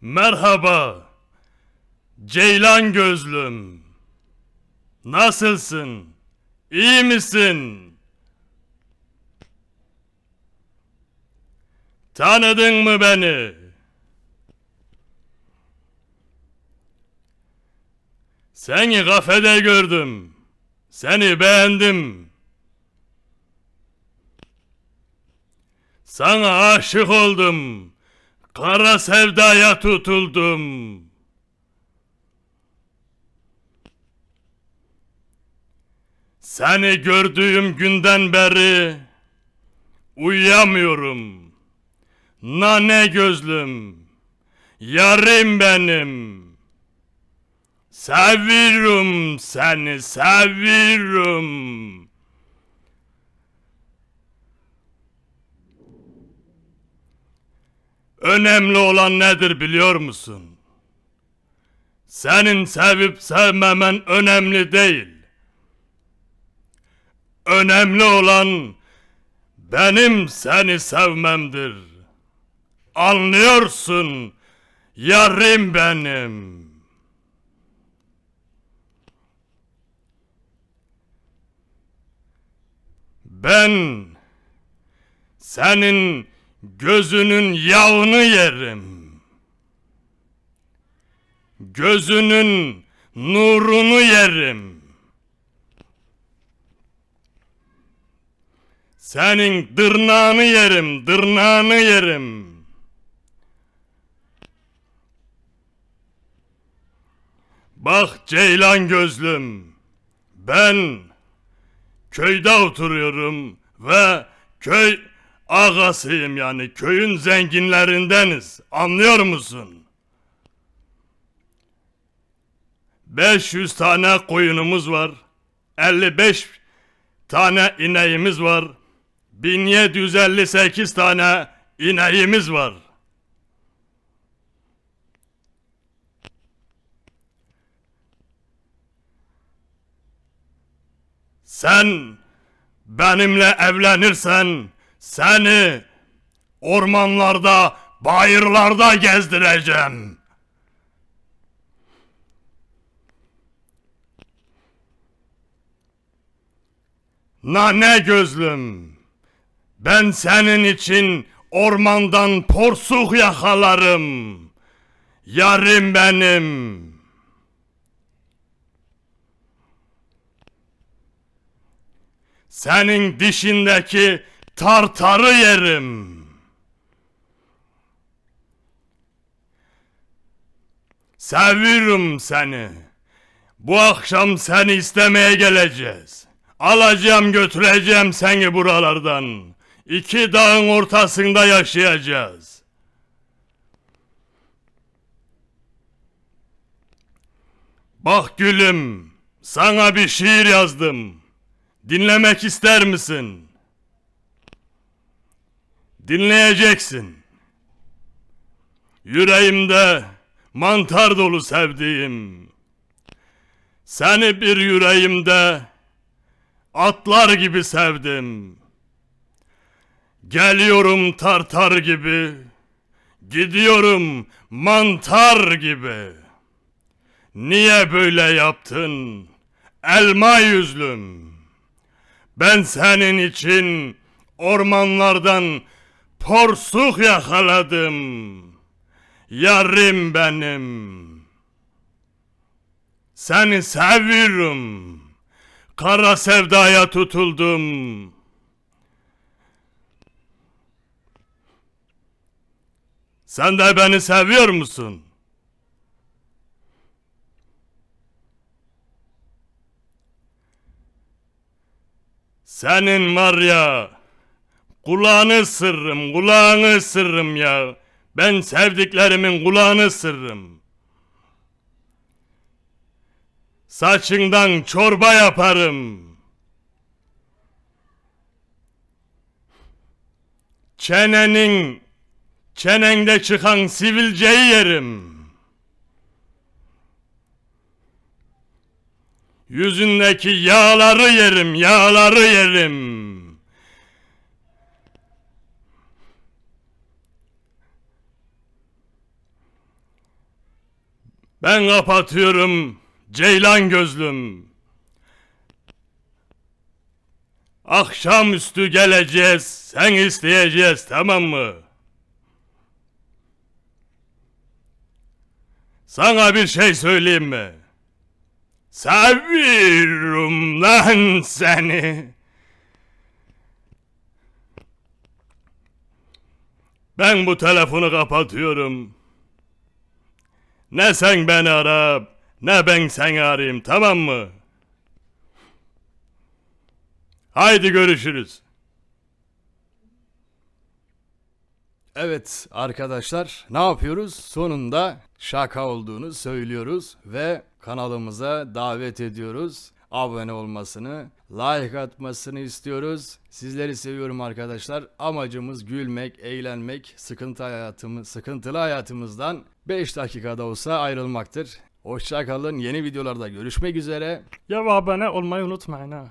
Merhaba. Ceylan gözlüm. Nasılsın? İyi misin? Tanıdın mı beni? Seni kafede gördüm. Seni beğendim. Sana aşık oldum. Kara sevdaya tutuldum. Seni gördüğüm günden beri uyuyamıyorum. Nane gözlüm, yarim benim. Seviyorum seni, seviyorum. Önemli olan nedir biliyor musun? Senin sevip sevmemen önemli değil. Önemli olan benim seni sevmemdir. Anlıyorsun yarim benim. Ben senin gözünün yağını yerim. Gözünün nurunu yerim. Senin dırnağını yerim, dırnağını yerim. Bak ceylan gözlüm, ben köyde oturuyorum ve köy ağasıyım yani köyün zenginlerindeniz. Anlıyor musun? 500 tane koyunumuz var. 55 tane ineğimiz var. 1758 tane ineğimiz var. Sen benimle evlenirsen seni ormanlarda, bayırlarda gezdireceğim. Nane gözlüm, ben senin için ormandan porsuk yakalarım. Yarım benim. Senin dişindeki tartarı yerim. Seviyorum seni. Bu akşam seni istemeye geleceğiz. Alacağım götüreceğim seni buralardan. İki dağın ortasında yaşayacağız. Bak gülüm, sana bir şiir yazdım. Dinlemek ister misin? Dinleyeceksin. Yüreğimde mantar dolu sevdiğim. Seni bir yüreğimde atlar gibi sevdim. Geliyorum tartar gibi, gidiyorum mantar gibi. Niye böyle yaptın? Elma yüzlüm. Ben senin için ormanlardan porsuk yakaladım. Yarım benim. Seni seviyorum. Kara sevdaya tutuldum. Sen de beni seviyor musun? Senin var ya kulağını sırrım, kulağını sırrım ya. Ben sevdiklerimin kulağını sırrım. Saçından çorba yaparım. Çenenin, çenende çıkan sivilceyi yerim. Yüzündeki yağları yerim, yağları yerim. Ben kapatıyorum Ceylan gözlüm. Akşamüstü geleceğiz, sen isteyeceğiz tamam mı? Sana bir şey söyleyeyim mi? Seviyorum lan seni. Ben bu telefonu kapatıyorum. Ne sen beni ara, ne ben seni arayayım tamam mı? Haydi görüşürüz. Evet arkadaşlar ne yapıyoruz? Sonunda şaka olduğunu söylüyoruz ve kanalımıza davet ediyoruz. Abone olmasını, like atmasını istiyoruz. Sizleri seviyorum arkadaşlar. Amacımız gülmek, eğlenmek, sıkıntı hayatımız, sıkıntılı hayatımızdan 5 dakikada olsa ayrılmaktır. Hoşça kalın. Yeni videolarda görüşmek üzere. Ya abone olmayı unutmayın ha.